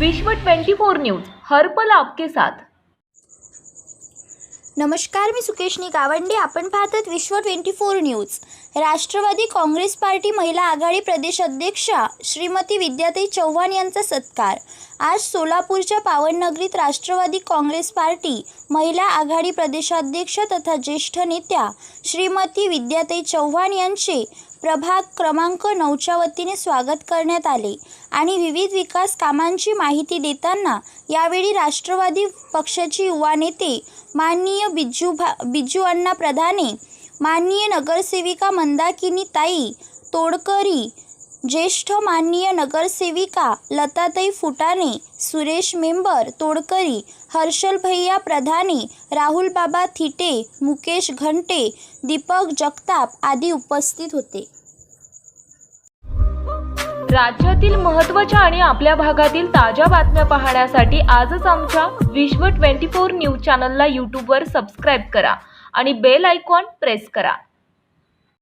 विश्व 24 न्यूज हर पल आपके साथ. नमस्कार मी सुकेशनी गावंडे. आपण पाहतात Vishwa twenty four news. Rashtrawadi Congress party महिला आघाडी प्रदेश अध्यक्षा श्रीमती विद्याताई चव्हाण यांचा सत्कार. आज सोलापूरच्या पावननगरीत राष्ट्रवादी काँग्रेस पार्टी महिला आघाडी प्रदेशाध्यक्ष तथा ज्येष्ठ नेत्या श्रीमती विद्याताई चव्हाण यांचे प्रभाग क्रमांक नऊच्या वतीने स्वागत करण्यात आले आणि विविध विकास कामांची माहिती देताना यावेळी राष्ट्रवादी पक्षाचे युवा नेते माननीय बिज्जू भा बिज्जू अण्णा प्रधाने माननीय नगरसेविका मंदाकिनी ताई तोडकरी ज्येष्ठ माननीय नगरसेविका लताताई फुटाणे सुरेश मेंबर तोडकरी हर्षल भैया प्रधाने राहुल बाबा थिटे मुकेश घंटे दीपक जगताप आदी उपस्थित होते. राज्यातील महत्त्वाच्या आणि आपल्या भागातील ताज्या बातम्या पाहण्यासाठी आजच आमच्या विश्व 24 न्यूज चॅनलला यूट्यूबवर सबस्क्राईब करा आणि बेल आयकॉन प्रेस करा.